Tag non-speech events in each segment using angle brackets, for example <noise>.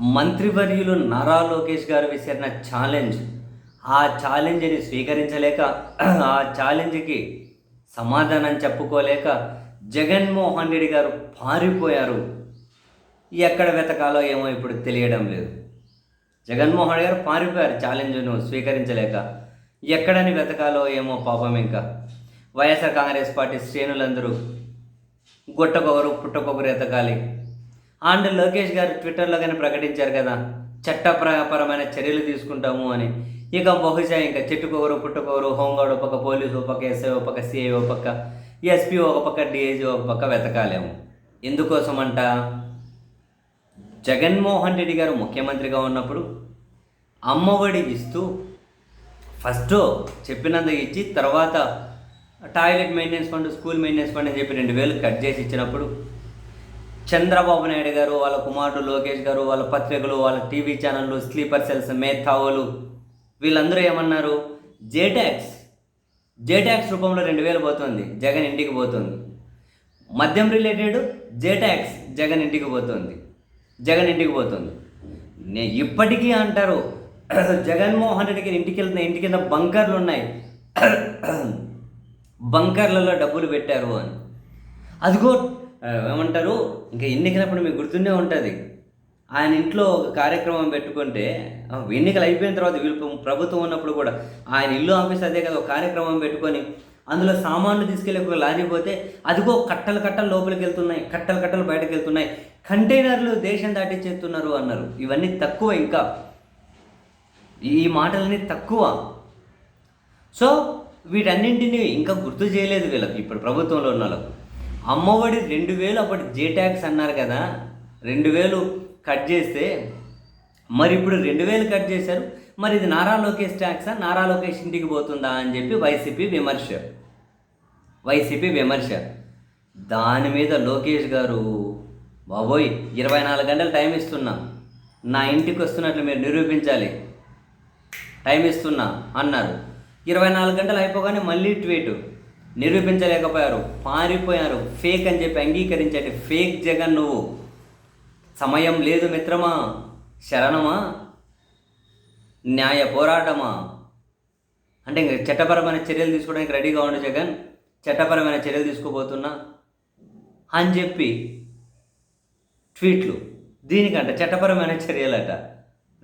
మంత్రివర్యులు నారా లోకేష్ గారు విసిరిన ఛాలెంజ్. ఆ ఛాలెంజ్ని స్వీకరించలేక ఆ ఛాలెంజ్కి సమాధానం చెప్పుకోలేక జగన్మోహన్ రెడ్డి గారు పారిపోయారు. ఎక్కడ వెతకాలో ఏమో ఇప్పుడు తెలియడం లేదు. జగన్మోహన్ రెడ్డి గారు పారిపోయారు ఛాలెంజ్ను స్వీకరించలేక. ఎక్కడని వెతకాలో ఏమో పాపం ఇంకా. వైఎస్ఆర్ కాంగ్రెస్ పార్టీ శ్రేణులందరూ గుట్టకొకరు పుట్టకొకరు ఎతకాలి. అండ్ లోకేష్ గారు ట్విట్టర్లో కానీ ప్రకటించారు కదా చట్టపరమైన చర్యలు తీసుకుంటాము అని. ఇక బహుశా ఇంకా చెట్టుకోవరు పుట్టుకోవరు హోంగార్డ్ ఒక పక్క పోలీసు ఒక పక్క ఎస్ఐ ఒక పక్క సిఐ ఒక పక్క ఎస్పీ ఒక పక్క డిఐజీ ఒక పక్క వెతకాలేము. ఎందుకోసమంట? జగన్మోహన్ రెడ్డి గారు ముఖ్యమంత్రిగా ఉన్నప్పుడు అమ్మఒడి ఇస్తూ ఫస్ట్ చెప్పినంత ఇచ్చి తర్వాత toilet maintenance fund school maintenance fund అని చెప్పి రెండు వేలు కట్ చేసి ఇచ్చినప్పుడు చంద్రబాబు నాయుడు గారు వాళ్ళ కుమారుడు లోకేష్ గారు వాళ్ళ పత్రికలు వాళ్ళ టీవీ ఛానళ్ళు స్లీపర్ సెల్స్ మేధావులు వీళ్ళందరూ ఏమన్నారు? జేటాక్స్ జేటాక్స్ రూపంలో రెండు వేలు పోతుంది జగన్ ఇంటికి పోతుంది. మద్యం రిలేటెడ్ జేటాక్స్ జగన్ ఇంటికి పోతుంది జగన్ ఇంటికి పోతుంది. నే ఇప్పటికీ అంటారు <clears throat> జగన్మోహన్ రెడ్డికి ఇంటికి వెళ్తున్న ఇంటి కింద బంకర్లు ఉన్నాయి. <clears throat> బంకర్లలో డబ్బులు పెట్టారు అని. అదిగో ఏమంటారు? ఇంకా ఎన్నికలప్పుడు మీకు గుర్తుండే ఉంటుంది. ఆయన ఇంట్లో ఒక కార్యక్రమం పెట్టుకుంటే ఎన్నికలు అయిపోయిన తర్వాత వీళ్ళు ప్రభుత్వం ఉన్నప్పుడు కూడా ఆయన ఇల్లు ఆఫీస్ అదే కదా ఒక కార్యక్రమం పెట్టుకొని అందులో సామాన్లు తీసుకెళ్ళి ఒక లారీ పోతే అదిగో కట్టలు కట్టలు లోపలికి వెళ్తున్నాయి కట్టలు కట్టలు బయటకు వెళ్తున్నాయి కంటైనర్లు దేశం దాటించేస్తున్నారు అన్నారు. ఇవన్నీ తక్కువ ఇంకా. ఈ మాటలన్నీ తక్కువ. సో వీటన్నింటినీ ఇంకా గుర్తు చేయలేదు వీళ్ళకి ఇప్పుడు ప్రభుత్వంలో ఉన్న వాళ్ళకు. అమ్మఒడి రెండు వేలు అప్పటి జే ట్యాక్స్ అన్నారు కదా రెండు వేలు కట్ చేస్తే మరి ఇప్పుడు రెండు వేలు కట్ చేశారు మరి ఇది నారా లోకేష్ ట్యాక్సా నారా లోకేష్ ఇంటికి పోతుందా అని చెప్పి వైసీపీ విమర్శ. వైసీపీ విమర్శ. దాని మీద లోకేష్ గారు బాబోయ్ ఇరవై నాలుగు గంటలు టైం ఇస్తున్నా. నా ఇంటికి వస్తున్నట్లు మీరు నిరూపించాలి. టైం ఇస్తున్నా అన్నారు. ఇరవై నాలుగు గంటలు అయిపోగానే మళ్ళీ ట్వీటు నిరూపించలేకపోయారు పారిపోయారు. ఫేక్ అని చెప్పి అంగీకరించండి ఫేక్ జగన్ నువ్వు. సమయం లేదు మిత్రమా శరణమా న్యాయ పోరాటమా? అంటే చట్టపరమైన చర్యలు తీసుకోవడానికి రెడీగా ఉండు జగన్ చట్టపరమైన చర్యలు తీసుకోబోతున్నా అని చెప్పి ట్వీట్లు. దీనికంట చట్టపరమైన చర్యలట.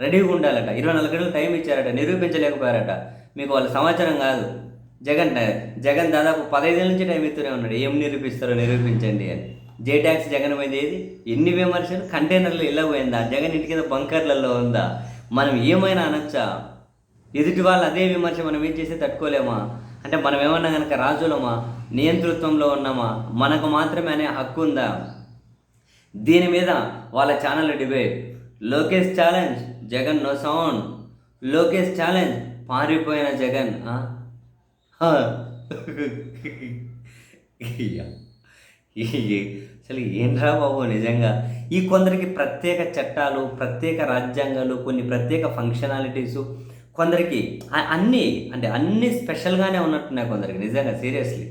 రెడీగా ఉండాలట. ఇరవై నాలుగు గంటలు టైం ఇచ్చారట. నిరూపించలేకపోయారట. మీకు వాళ్ళ సమాచారం కాదు. జగన్ జగన్ దాదాపు పదహైదేళ్ళ నుంచి టైం ఇస్తూనే ఉన్నాడు. ఏం నిరూపిస్తారో నిరూపించండి అని. జే ట్యాక్స్ జగన్ మీద ఏది? ఎన్ని విమర్శలు? కంటైనర్లు ఇలా పోయిందా? జగన్ ఇంటి కింద బంకర్లలో ఉందా? మనం ఏమైనా అనొచ్చా? ఎదుటి వాళ్ళు అదే విమర్శ మనం ఏం చేసి తట్టుకోలేమా? అంటే మనం ఏమన్నా కనుక రాజులమా? నియంతృత్వంలో ఉన్నామా? మనకు మాత్రమే అనే హక్కు ఉందా? దీని మీద వాళ్ళ channel debate. Lokesh challenge Jagan no sound. Lokesh challenge పారిపోయిన జగన్ అసలు ఏంట్రా బాబు నిజంగా? ఈ కొందరికి ప్రత్యేక చట్టాలు ప్రత్యేక రాజ్యాంగాలు కొన్ని ప్రత్యేక ఫంక్షనాలిటీసు కొందరికి అన్నీ అంటే అన్నీ స్పెషల్గానే ఉన్నట్టున్నాయి కొందరికి నిజంగా సీరియస్లీ